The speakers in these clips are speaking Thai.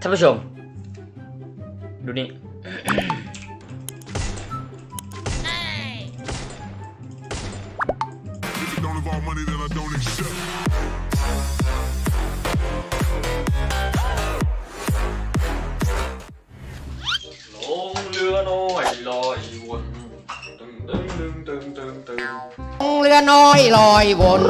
ท่านผู้ชม ดูนี่ If it don't involve money, then I don't accept. ลงเรือน้อยลอยวนตึงตึงตึงตึงตึงตึง เรือน้อยลอยวน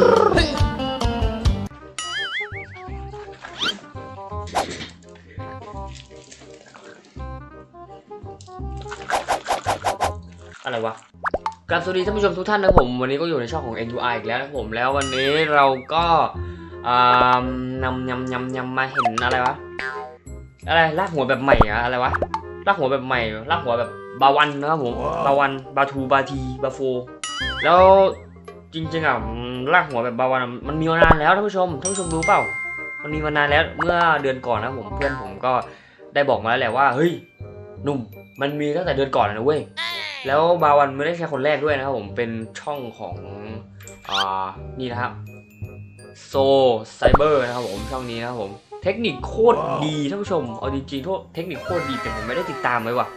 กราบสวัสดีท่านผู้ชมทุกท่านนะครับผม วันนี้ก็อยู่ในช่องของ NUI อีกแล้วนะครับผมแล้ววันนี้เราก็อ่านำยำยำยำมาเห็นอะไรวะอะไรลากหัวแบบใหม่อะอะไรวะลากหัวแบบใหม่ลากหัวแบบบาวันนะครับผมบาวันบาทูบาทีบาโฟแล้วจริงๆอะอืมลากหัวแบบบาวันอะมันมีมานานแล้วท่านผู้ชมท่านผู้ชมรู้เปล่า มันมีมานานแล้วเมื่อเดือนก่อนนะครับผมเพื่อนผมก็ได้บอกมาแล้วแหละว่าเฮ้ยหนุ่มมันมีตั้งแต่เดือนก่อนนะเว้ย แล้วบาวันไม่ได้แค่คนแรกด้วยนะครับผมเป็นช่องของอ่านี่นะครับโซไซเบอร์นะครับผมช่องนี้นะครับผมเทคนิคโคตรดีท่านผู้ชมเอาจริงๆโทษเทคนิคโคตรดีแต่ผมไม่ได้ติดตามเลยว่ะ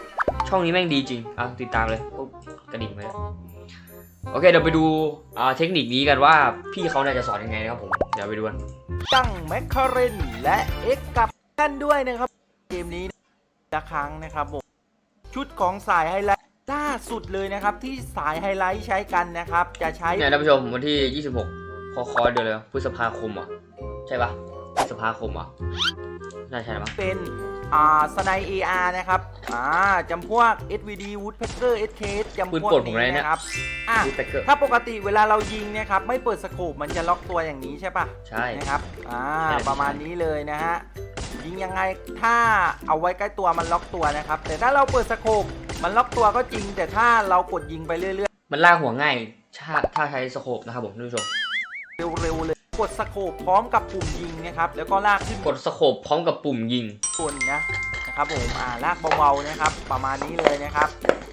ช่องนี้แม่งดีจริงอะติดตามเลยปุ๊บกระดิ่งไปเลยโอเคเดี๋ยวไปดูอ่าเทคนิคนี้กันว่าพี่เขาเนี่ยจะสอนยังไงนะครับผมเดี๋ยวไปดูกันตั้งแมคคาเรนและเอ็กกับกันด้วยนะครับ เกมนี้ละครั้งนะครับผมชุดของสายไฮไลท์ ล่าสุดเลยนะครับที่สายไฮไลท์ใช้กันนะครับ จะใช้เนี่ยท่านผู้ชมวันที่ 26 คอคอเดือนเลยพฤษภาคมเหรอะ ใช่ปะพฤษภาคมเหรอะน่าใช่มั้งเป็นอ่าสไนเออาร์นะครับอ่าจำพวก SVD Woodpecker SKS จำพวกนี้นะครับอะรูแต่เกอร์ถ้าปกติเวลาเรายิงเนะครับ ไม่เปิดสโคปมันจะล็อกตัวอย่างนี้ใช่ปะใช่นะครับอ่าใช่ประมาณนี้เลยนะฮะยิงยังไงถ้าเอาไว้ใกล้ตัวมันล็อกตัวนะครับ แต่ถ้าเราเปิดสโคป มันล็อกตัวก็จริง แต่ถ้าเรากดยิงไปเรื่อยมันลากหัวง่ายถ้าถ้าใช้สโคปนะครับผมท่านผู้ชม ๆ เร็วๆเลยกดสโคปพร้อมกับปุ่มยิงนะครับแล้วก็ลากขึ้นกดสโคปพร้อมกับปุ่มยิง บนนะนะครับผมอ่าลากเบาๆนะครับ ประมาณนี้เลยนะครับ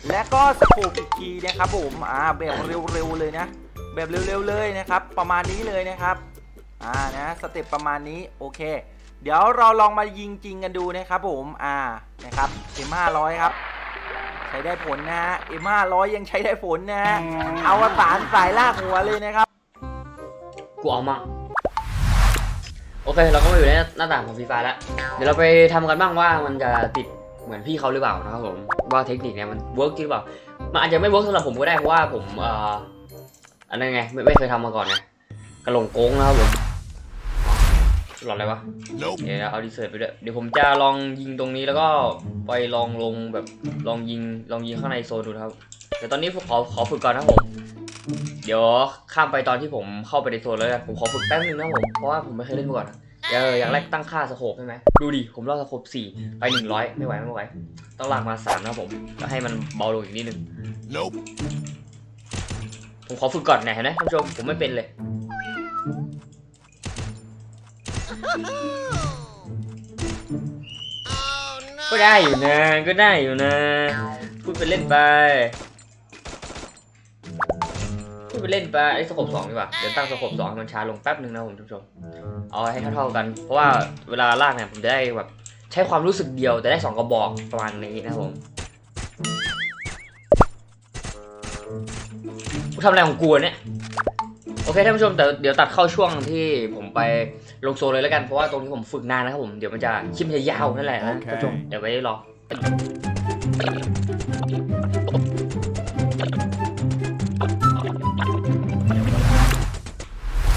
และก็สโคปอีกทีนะครับผมอ่าแบบเร็วๆเลยนะ แบบเร็วๆเลยนะครับ ประมาณนี้เลยนะครับอ่านะสเต็ปประมาณนี้โอเค เดี๋ยวเราลองมายิงจริงกันดูนะครับผมอ่านะครับ M500 ครับ ใช้ได้ผลนะฮะ M500 ยังใช้ได้ผลนะฮะเอาวสานสายลากหัวเลยนะครับ กูเอามั่งโอเค เราก็มาอยู่ในหน้าต่างของฟรีไฟแล้ว เดี๋ยวเราไปทำกันบ้างว่ามันจะติดเหมือนพี่เขาหรือเปล่านะครับผมว่าเทคนิคเนี้ยมันเวิร์กจริงหรือเปล่ามันอาจจะไม่เวิร์กสำหรับผมก็ได้เพราะว่าผมเอ่ออันนั้นไงไม่ไม่เคยทำมาก่อนไงกระหลงโก้งนะครับผม หลอดอะไรวะ Nope. เดี๋ยวเอาดีเซิร์ตไปด้วยเดี๋ยวผมจะลองยิงตรงนี้แล้วก็ไปลองลงแบบลองยิงลองยิงข้างในโซนดูนะครับเดี๋ยวตอนนี้ผมขอขอฝึกก่อนนะครับผม เดี๋ยวข้ามไปตอนที่ผมเข้าไปในโซนแล้วกันผมขอฝึกแป๊บนึงนะครับผมเพราะว่าผมไม่เคยเล่นมาก่อนเอออย่างแรกตั้งค่าสโคปใช่ไหมดูดิผมลากสโคปสี่ไปหนึ่งร้อยไม่ไหวไม่ไหวต้องลากมาสามนะครับผมแล้วให้มันเบาลงอีกนิดนึง Nope. ผมขอฝึกก่อนเนี่ยเห็นไหมท่านผู้ชมผมไม่เป็นเลย ก็ได้อยู่นะ ก็ได้อยู่นะ พูดไปเล่นไป พูดไปเล่นไปไอ้สโคปสองดีกว่า เดี๋ยวตั้งสโคปสองให้มันช้าลงแป๊บนึงนะผมท่านผู้ชม เอาให้เท่าๆกัน เพราะว่าเวลาลากเนี่ยผมจะได้แบบใช้ความรู้สึกเดียวแต่ได้สองกระบอกประมาณนี้นะผมกูทำอะไรของกูเนี่ย โอเคท่านผู้ชมแต่เดี๋ยวตัดเข้าช่วงที่ผมไปลงโซนเลยแล้วกันเพราะว่าตรงนี้ผมฝึกนานนะครับผมเดี๋ยวมันจะคลิปมันจะยาวนั่นแหละนะโอเคท่านผู้ชมเดี๋ยวไว้รอ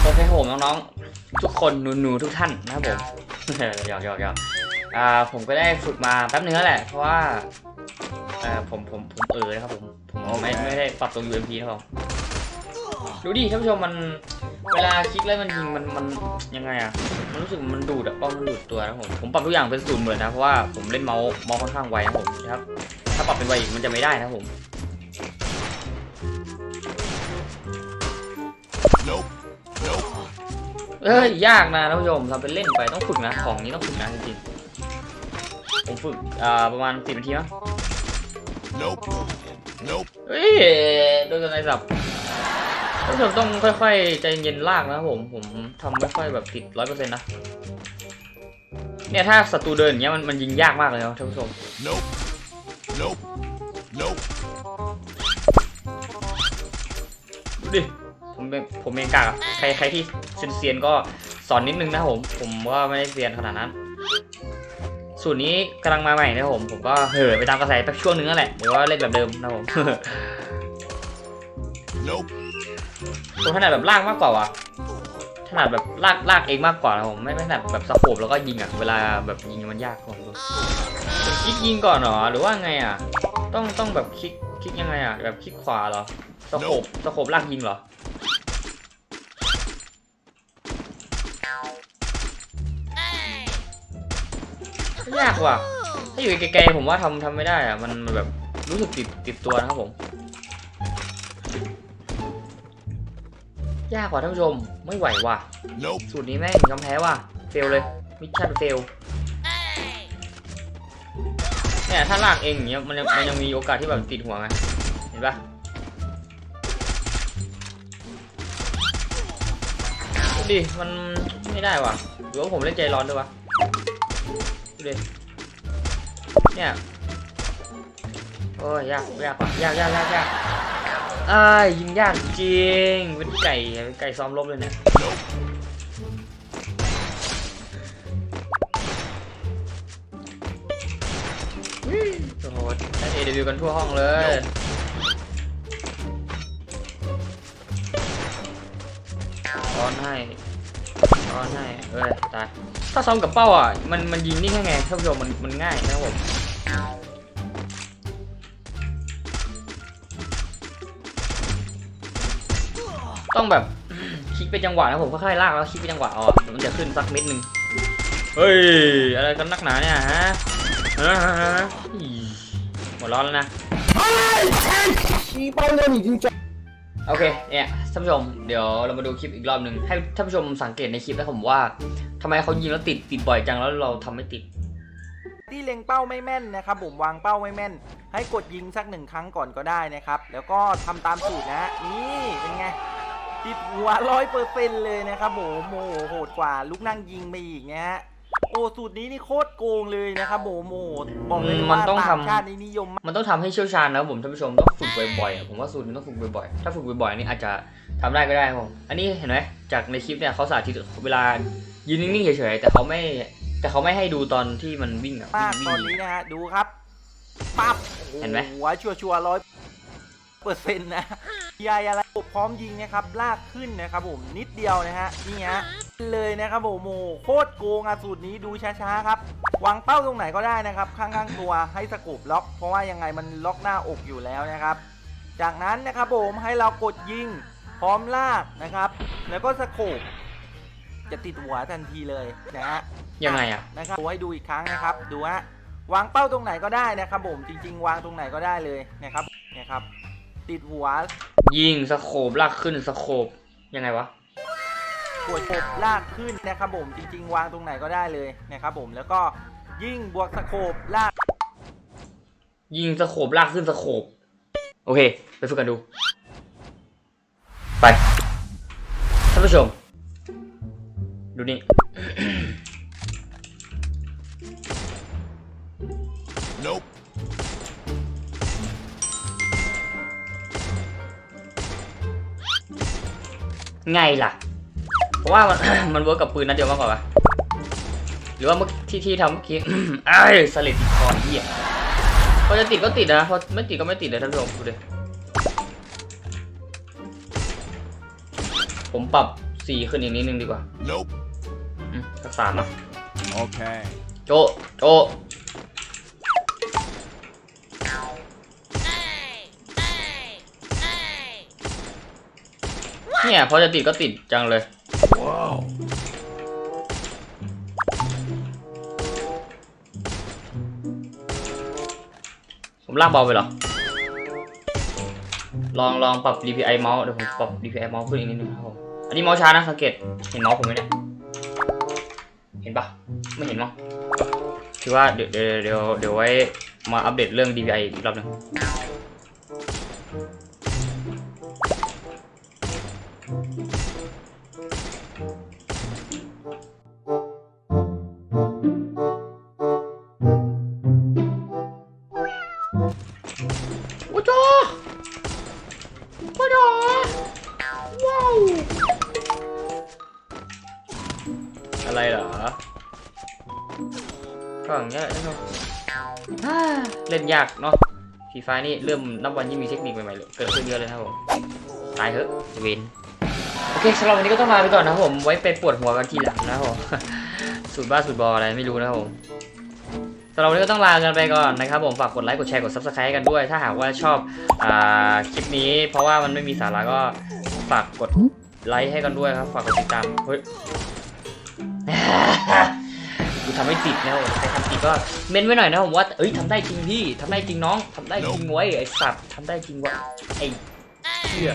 โอเคครับผมน้องๆทุกคนหนูๆทุกท่านนะครับผมหยอกหยอกหยอกอ่าผมก็ได้ฝึกมาแป๊บนึงแล้วแหละเพราะว่าอ่าผมผมผมเออนะครับผมผมไม่ไม่ได้ปรับตรง UMP นะครับผม ดูดิท่านผู้ชมมันเวลาคลิกแล้วมันยิงมันมันยังไงอะมันรู้สึกมันดูดอะป้องมันดูดตัวนะผมผมปรับทุกอย่างเป็นศูนย์เหมือนนะเพราะว่าผมเล่นเมาส์เมาส์ค่อนข้างไวนะผมนะครับถ้าปรับเป็นไวอีกมันจะไม่ได้นะผม Nope. Nope. เอ้ยยากนะท่านผู้ชมทำเป็นเล่นไปต้องฝึกนะของนี้ต้องฝึกนะจริงๆผมฝึกอ่าประมาณสิบนาทีมั้ง Nope. Nope. เฮ้ยโดนอะไรสับ ท่านผู้ชมต้องค่อยๆใจเย็นลากนะครับผมผมทำไม่ค่อยแบบติดร้อยเปอร์เซ็นต์นะเนี่ยถ้าศัตรูเดินอย่างเงี้ยมันมันยิงยากมากเลยนะท่านผู้ชม Nope. Nope. Nope. ดูดิผมเป็นผมเองกากอะใครใครที่เซียนๆก็สอนนิดนึงนะครับผมผมว่าไม่ได้เซียนขนาดนั้นสูตรนี้กำลังมาใหม่นะครับผมผมก็เห่อไปตามกระแสแป๊บช่วงนึงนั่นแหละเดี๋ยวว่าเล่นแบบเดิมนะครับผม Nope. ผมถนัดแบบลากมากกว่าวะถนัดแบบลากลากเองมากกว่านะผมไม่ไม่ถนัดแบบสโคบแล้วก็ยิงอะเวลาแบบยิงมันยากผมดูคลิกยิงก่อนเหรอหรือว่าไงอะ ต้องต้องแบบคลิกคลิกยังไงอะแบบคลิกขวาเหรอสโคบสโคบลากยิงเหรอยากว่ะถ้าอยู่ไกลๆผมว่าทำทำไม่ได้อะมันมันแบบรู้สึกติดติดตัวนะครับผม ยากกว่าท่านผู้ชม ไม่ไหวว่ะ Nope. สูตรนี้แม่งยอมแพ้ว่ะ เฟลเลย มิชชั่นเฟลเนี่ยถ้าลากเองอย่างเงี้ยมันยังมันยังมีโอกาสที่แบบติดหัวไง เห็นปะดูดิมันไม่ได้ว่ะหรือว่าผมเล่นใจร้อนด้วยวะดูดิเนี่ย โอ้ยยากยากว่ะยากยากยากยาก อ้ายยิงยากจริง เป็นไก่เป็นไก่ซ้อมรบเลยเนี่ยโอ้โหได้ AW กันทั่วห้องเลยร้อนให้ร้อนให้เอ้ยตาย ถ้าซ้อมกับเป้าอะ มันมันยิงนี่แค่ไงท่านผู้ชมมันมันง่ายนะครับผม ต้องแบบคลิกเป็นจังหวะนะผมค่อยๆลากแล้วคลิกเป็นจังหวะเอาอะมันจะขึ้นสักเม็ดหนึ่งเฮ้ยอะไรกันนักหนาเนี่ยฮะฮะฮะฮะอีหัวร้อนแล้วนะโอเคเนี่ยท่านผู้ชมเดี๋ยวเรามาดูคลิปอีกรอบหนึ่งให้ท่านผู้ชมสังเกตในคลิปนะผมว่าทำไมเขายิงแล้วติดติดบ่อยจังแล้วเราทำไม่ติด ที่เล็งเป้าไม่แม่นนะครับผมวางเป้าไม่แม่น ให้กดยิงสักหนึ่งครั้งก่อนก็ได้นะครับ แล้วก็ทำตามสูตรนะนี่เป็นไง ติดหัวร้อยเปอร์เซ็นเลยนะครับผมโมโหโหดกว่าลูกนั่งยิงไปอีกนะฮะโอ้สูตรนี้นี่โคตรโกงเลยนะครับผมโมโหบอกเลยมัว่านต้องต่างทำชาตินี่นิยมมากมันต้องทำให้เชี่ยวชาญนะครับผมท่านผู้ชมต้องฝึกบ่อยๆอะผมว่าสูตรนี้ต้องฝึกบ่อยๆถ้าฝึกบ่อยๆนี่อาจจะทำได้ก็ได้ครับผมอันนี้เห็นไหมจากในคลิปเนี่ยเขาสาธิตเวลายืนนิ่งๆเฉยๆแต่เขาไม่แต่เขาไม่ให้ดูตอนที่มันวิ่งอะมากวิ่งตอนวิ่งนี้นะฮะดูครับปั๊บโอ้โเห็นไหมหัวชัวชัวร้อยเปอร์เซ็นต์นะยายอะไร พร้อมยิงนะครับลากขึ้นนะครับผมนิดเดียวนะฮะนี่ฮะเลยนะครับผมโมโคตรโกงอะสูตรนี้ดูช้าๆครับวางเป้าตรงไหนก็ได้นะครับ ข้างๆตัวให้สกูปล็อก เพราะว่ายังไงมันล็อกหน้าอกอยู่แล้วนะครับ จากนั้นนะครับผมให้เรากดยิงพร้อมลากนะครับ แล้วก็สโคปจะติดหัวทันทีเลยนะฮะยังไงอะนะครับดูให้ดูอีกครั้งนะครับดูฮะวางเป้าตรงไหนก็ได้นะครับผมจริง ๆ วางตรงไหนก็ได้เลยนะครับเนี่ยครับ ติดหัวยิงสโคบลากขึ้นสโคบยังไงวะกดกบลากขึ้นนะครับผมจริง ๆ วางตรงไหนก็ได้เลยนะครับผมแล้วก็ยิ่งบวกสโคบลาก ยิงสโคบลากขึ้นสโคบโอเค ไปฝึกกันดู ไปท่านผู้ชม ดูนี่ Nope. ไงล่ะเพราะว่ามัน มันเวิร์กกับปืนนัดเดียวมากกว่าปะหรือว่าเมื่อที่ที่ทำเมื่อกี้ ไอ้ยสลิดติดคอเหี้ยพอจะติดก็ติดนะพอไม่ติดก็ไม่ติดเลยท่านผู้ชมดูดิผมปรับสีขึ้นอีกนิดนึงดีกว่า Nope. อืมสักสามนะ Okay. โจ โจ เนี่ยพอจะติดก็ติดจังเลย Wow. ผมลากเบาไปเหรอ ลองลองปรับ DPI เมาส์เดี๋ยวผมปรับ DPI เมาส์ขึ้นอีกนิดนึงครับผม อันนี้เมาส์ช้านะสังเกต เห็นเมาส์ผมไหมเนี่ย เห็นปะไม่เห็นมั้งคือว่าเดี๋ยวเดี๋ยวเดี๋ยวเดี๋ยวไว้มาอัปเดตเรื่อง DPI อีกรอบหนึง ฟีไฟนี่เริ่มนับวันยิ่งมีเทคนิคใหม่ๆเลยเกิดขึ้นเยอะเลยนะครับผมตายเถอะเวนโอเคสำหรับวันนี้ก็ต้องลาไปก่อนนะผมไว้ไปปวดหัวกันทีหลังนะผมสูตรบ้าสูตรบออะไรไม่รู้นะผมสำหรับวันนี้ก็ต้องลากันไปก่อนนะครับผมฝากกดไลค์กดแชร์กด subscribe กันด้วย ถ้าหากว่าชอบอคลิปนี้ เพราะว่ามันไม่มีสาระก็ฝากกดไลค์ให้กันด้วยครับ ฝากกดติดตามเฮ้ย กูทำให้ติดนะผมใครทำติดก็เม้นไว้หน่อยนะผมว่าเอ้ยทำได้จริงพี่ทำได้จริงน้องทำได้จริงไว้ยไอ้สัตว์ทำได้จริงวะไอ้เชี่ย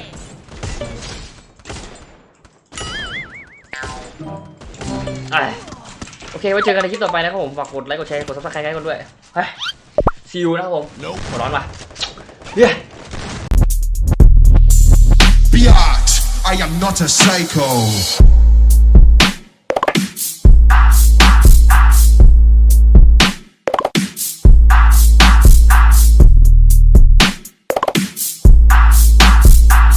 อโอเคไว้เจอกันในคลิปต่อไปนะครับผมฝากกดไลค์กดแชร์กดซับสไครต์กันด้วยเฮ้ยซีอูนะครับผมหัวร้อนว่ะเฮ้ Biatch, I am not a psycho.